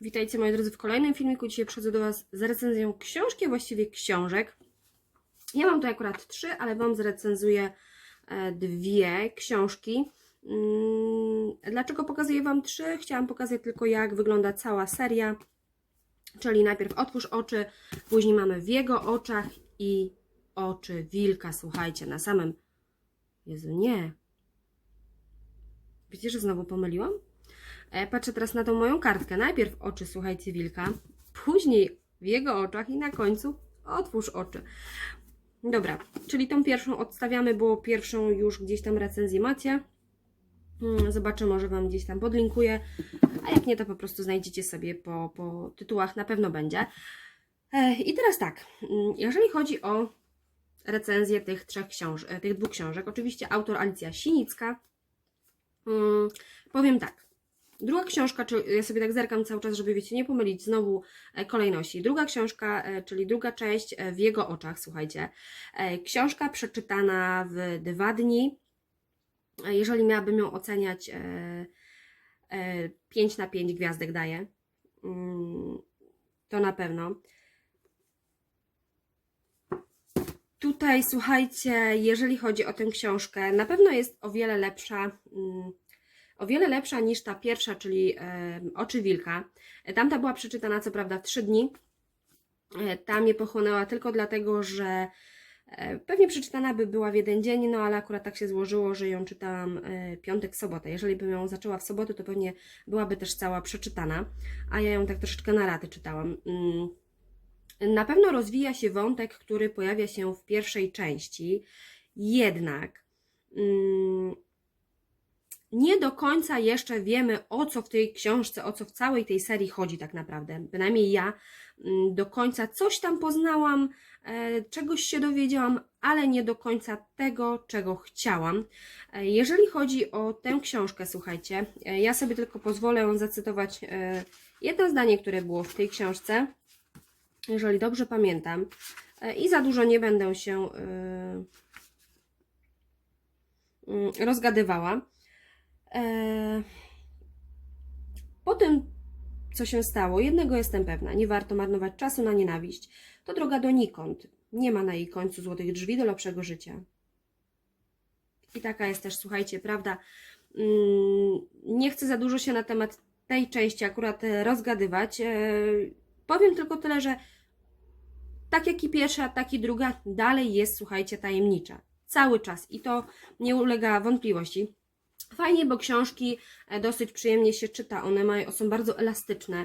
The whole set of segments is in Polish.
Witajcie moi drodzy w kolejnym filmiku. Dzisiaj przychodzę do Was z recenzją książki, właściwie książek. Ja mam tutaj akurat trzy, ale Wam zrecenzuję e, dwie książki. Mm, Dlaczego pokazuję Wam trzy? Chciałam pokazać tylko jak wygląda cała seria. Czyli najpierw Otwórz oczy, później mamy w jego oczach i oczy wilka. Słuchajcie, na samym... Jezu, nie. Wiecie, że znowu pomyliłam? E, Patrzę teraz na tą moją kartkę. Najpierw oczy, słuchajcie, wilka, później w jego oczach i na końcu otwórz oczy. Dobra, czyli tą pierwszą odstawiamy, bo pierwszą już gdzieś tam recenzję macie. Hmm, Zobaczę, może Wam gdzieś tam podlinkuję, a jak nie, to po prostu znajdziecie sobie po, po tytułach, na pewno będzie. E, I teraz tak, mm, jeżeli chodzi o recenzję tych trzech książek, tych dwóch książek, oczywiście autor Alicja Sinicka, Mm, powiem tak. Druga książka, czy ja sobie tak zerkam cały czas, żeby wiecie, nie pomylić znowu e, kolejności. Druga książka, e, czyli druga część e, w jego oczach, słuchajcie. Książka przeczytana w dwa dni. Jeżeli miałabym ją oceniać, e, e, 5 na 5 gwiazdek daję. Mm, To na pewno. Tutaj słuchajcie, jeżeli chodzi o tę książkę, na pewno jest o wiele lepsza, mm, o wiele lepsza niż ta pierwsza, czyli Oczy Wilka. Tamta była przeczytana co prawda w trzy dni. E, Ta mnie pochłonęła tylko dlatego, że e, pewnie przeczytana by była w jeden dzień, no ale akurat tak się złożyło, że ją czytałam e, piątek, sobotę. Jeżeli bym ją zaczęła w sobotę, to pewnie byłaby też cała przeczytana, a ja ją tak troszeczkę na raty czytałam. Mm. Na pewno rozwija się wątek, który pojawia się w pierwszej części, jednak mm, nie do końca jeszcze wiemy, o co w tej książce, o co w całej tej serii chodzi tak naprawdę. Bynajmniej ja mm, do końca coś tam poznałam, e, czegoś się dowiedziałam, ale nie do końca tego, czego chciałam. E, jeżeli chodzi o tę książkę, słuchajcie, e, ja sobie tylko pozwolę zacytować jedno zdanie, które było w tej książce jeżeli dobrze pamiętam. I za dużo nie będę się yy, rozgadywała. E, Po tym, co się stało, jednego jestem pewna: nie warto marnować czasu na nienawiść. To droga donikąd. Nie ma na jej końcu złotych drzwi do lepszego życia. I taka jest też, słuchajcie, prawda. Mm, Nie chcę za dużo się na temat tej części akurat e, rozgadywać. E, Powiem tylko tyle, że tak jak i pierwsza, tak i druga dalej jest, słuchajcie, tajemnicza. Cały czas i to nie ulega wątpliwości. Fajnie, bo książki e, dosyć przyjemnie się czyta. One mają, są bardzo elastyczne.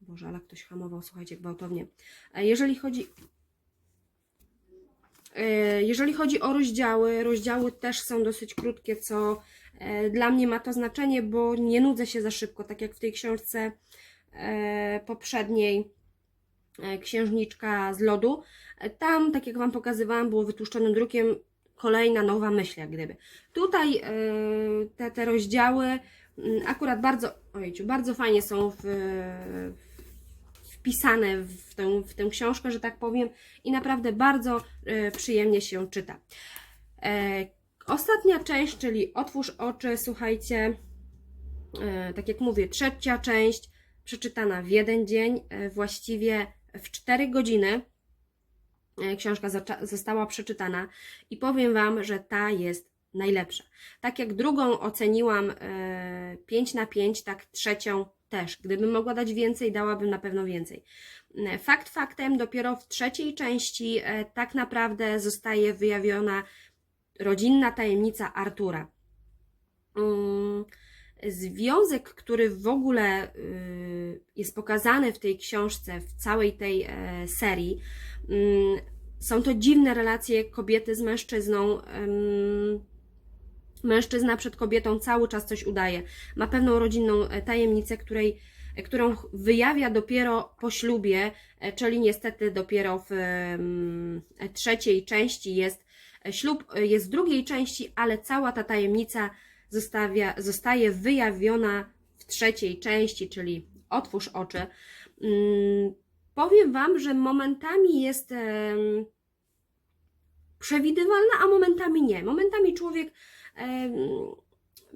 Boże, ale ktoś hamował, słuchajcie, gwałtownie. E, Jeżeli chodzi. e, Jeżeli chodzi o rozdziały, rozdziały też są dosyć krótkie, co dla mnie ma to znaczenie, bo nie nudzę się za szybko, tak jak w tej książce poprzedniej Księżniczka z lodu. Tam, tak jak Wam pokazywałam, było wytłuszczonym drukiem kolejna nowa myśl, jak gdyby. Tutaj e, te, te rozdziały mm, akurat bardzo, ojciu, bardzo fajnie są w, wpisane w tę, w tę książkę, że tak powiem, i naprawdę bardzo e, przyjemnie się czyta. E, Ostatnia część, czyli Otwórz oczy, słuchajcie, e, tak jak mówię, trzecia część, przeczytana w jeden dzień, e, właściwie w 4 godziny. E, Książka została przeczytana i powiem Wam, że ta jest najlepsza. Tak jak drugą oceniłam e, 5 na 5, tak trzecią też. Gdybym mogła dać więcej, dałabym na pewno więcej. E, Fakt faktem, dopiero w trzeciej części e, tak naprawdę zostaje wyjawiona rodzinna tajemnica Artura. Mm, Związek, który w ogóle y, jest pokazany w tej książce, w całej tej e, serii, mm, są to dziwne relacje kobiety z mężczyzną. Mężczyzna przed kobietą cały czas coś udaje. Ma pewną rodzinną e, tajemnicę, której, e, którą wyjawia dopiero po ślubie, e, czyli niestety dopiero w trzeciej części jest ślub, jest w drugiej części, ale cała ta tajemnica zostawia, zostaje wyjawiona w trzeciej części, czyli Otwórz oczy. Powiem Wam, że momentami jest przewidywalna, a momentami nie. Momentami człowiek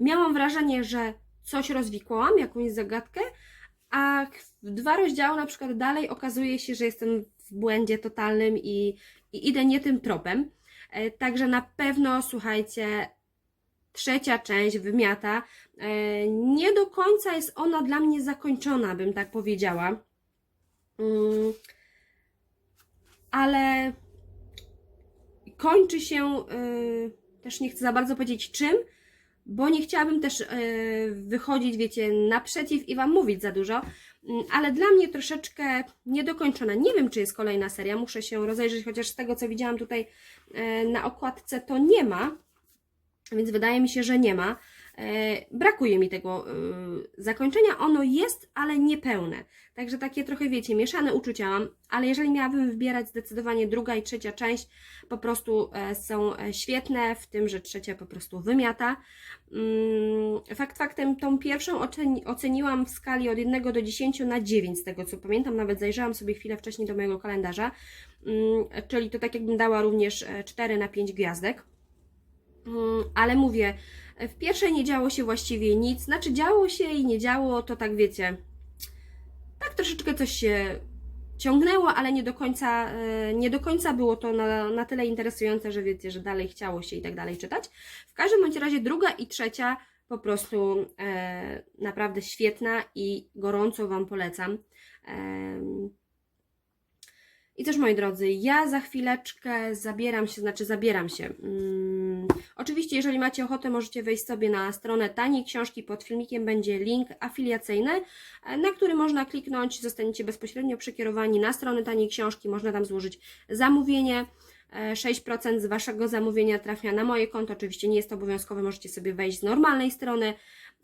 miałam wrażenie, że coś rozwikłałam, jakąś zagadkę, a dwa rozdziały na przykład dalej okazuje się, że jestem w błędzie totalnym i, i idę nie tym tropem. E, Także na pewno, słuchajcie, trzecia część wymiata. e, Nie do końca jest ona dla mnie zakończona, bym tak powiedziała. Mm, Ale kończy się, y, też nie chcę za bardzo powiedzieć czym, bo nie chciałabym też y, wychodzić, wiecie, naprzeciw i Wam mówić za dużo, Mm, ale dla mnie troszeczkę niedokończona. Nie wiem, czy jest kolejna seria, muszę się rozejrzeć, chociaż z tego, co widziałam tutaj e, na okładce, to nie ma, więc wydaje mi się, że nie ma. E, Brakuje mi tego e, zakończenia. Ono jest, ale niepełne. Także takie trochę, wiecie, mieszane uczucia mam, ale jeżeli miałabym wybierać, zdecydowanie druga i trzecia część po prostu e, są świetne, w tym, że trzecia po prostu wymiata. Mm, Fakt faktem, tą pierwszą oceni oceniłam w skali od 1 do 10 na 9, z tego co pamiętam, nawet zajrzałam sobie chwilę wcześniej do mojego kalendarza, Mm, czyli to tak jakbym dała również e, 4 na 5 gwiazdek. Mm, ale mówię, w pierwszej nie działo się właściwie nic, znaczy działo się i nie działo, to tak wiecie, tak troszeczkę coś się ciągnęło, ale nie do końca, e, nie do końca było to na, na tyle interesujące, że wiecie, że dalej chciało się i tak dalej czytać. W każdym bądź razie druga i trzecia po prostu e, naprawdę świetna i gorąco Wam polecam. Em, i też moi drodzy, ja za chwileczkę zabieram się, znaczy zabieram się. Mm, oczywiście, jeżeli macie ochotę, możecie wejść sobie na stronę taniej książki. Pod filmikiem będzie link afiliacyjny, e, na który można kliknąć. Zostaniecie bezpośrednio przekierowani na stronę taniej książki. Można tam złożyć zamówienie. E, 6% z Waszego zamówienia trafia na moje konto. Oczywiście nie jest to obowiązkowe, możecie sobie wejść z normalnej strony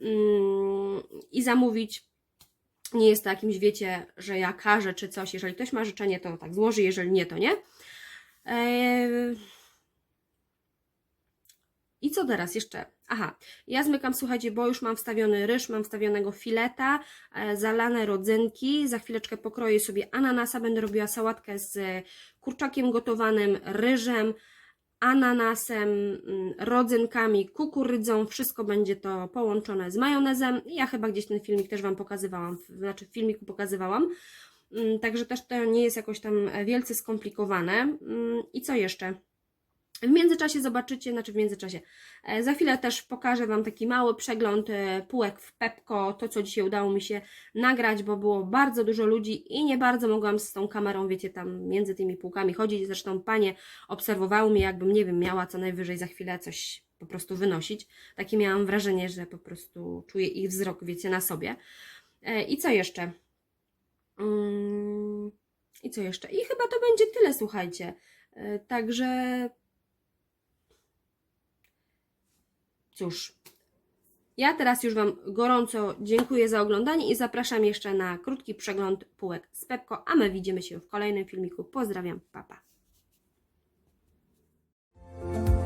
mm, i zamówić nie jest to jakimś, wiecie, że ja każę czy coś. Jeżeli ktoś ma życzenie, to tak złoży, jeżeli nie, to nie. Eee... I co teraz jeszcze? Aha, ja zmykam, słuchajcie, bo już mam wstawiony ryż, mam wstawionego fileta, e, zalane rodzynki. Za chwileczkę pokroję sobie ananasa, będę robiła sałatkę z kurczakiem gotowanym, ryżem, ananasem, mm, rodzynkami, kukurydzą, wszystko będzie to połączone z majonezem. Ja chyba gdzieś ten filmik też Wam pokazywałam, znaczy w filmiku pokazywałam. Mm, Także też to nie jest jakoś tam wielce skomplikowane. Mm, I co jeszcze? W międzyczasie zobaczycie, znaczy w międzyczasie, e, za chwilę też pokażę Wam taki mały przegląd e, półek w Pepko, to co dzisiaj udało mi się nagrać, bo było bardzo dużo ludzi i nie bardzo mogłam z tą kamerą, wiecie, tam między tymi półkami chodzić. Zresztą panie obserwowały mnie, jakbym, nie wiem, miała co najwyżej za chwilę coś po prostu wynosić. Takie miałam wrażenie, że po prostu czuję ich wzrok, wiecie, na sobie. E, I co jeszcze? Mm, I co jeszcze? I chyba to będzie tyle, słuchajcie. Także cóż, ja teraz już Wam gorąco dziękuję za oglądanie i zapraszam jeszcze na krótki przegląd półek z Pepko, a my widzimy się w kolejnym filmiku. Pozdrawiam, papa. Pa.